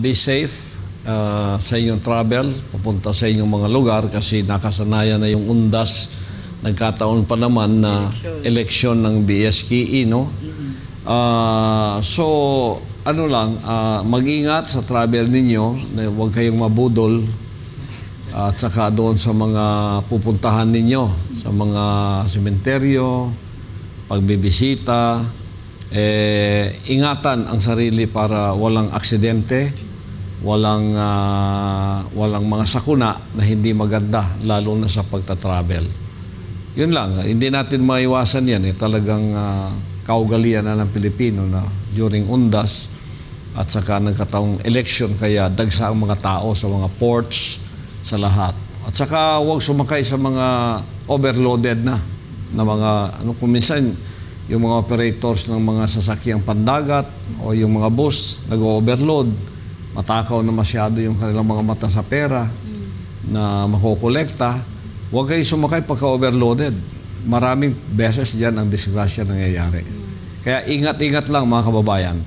Be safe uh, sa inyong travel, papunta sa inyong mga lugar kasi nakasanayan na yung undas. Nagkataon pa naman na eleksyon ng BSKE, no? Ah, so, ano lang, ah, mag-ingat sa travel ninyo, na huwag kayong mabudol at saka doon sa mga pupuntahan ninyo, sa mga sementeryo, pagbibisita, eh, ingatan ang sarili para walang aksidente, walang, ah, walang mga sakuna na hindi maganda, lalo na sa pagta-travel. Yun lang, hindi natin maiwasan yan. Eh. Talagang ah, kaugalian na ng Pilipino na during undas at saka nagkataong election kaya dagsa ang mga tao sa mga ports, sa lahat. At saka huwag sumakay sa mga overloaded na na mga ano kung minsan yung mga operators ng mga sasakyang pandagat o yung mga bus nag-overload matakaw na masyado yung kanilang mga mata sa pera na makokolekta. Huwag kayo sumakay pagka overloaded. Maraming beses diyan ang disgrasya nangyayari. Kaya ingat-ingat lang mga kababayan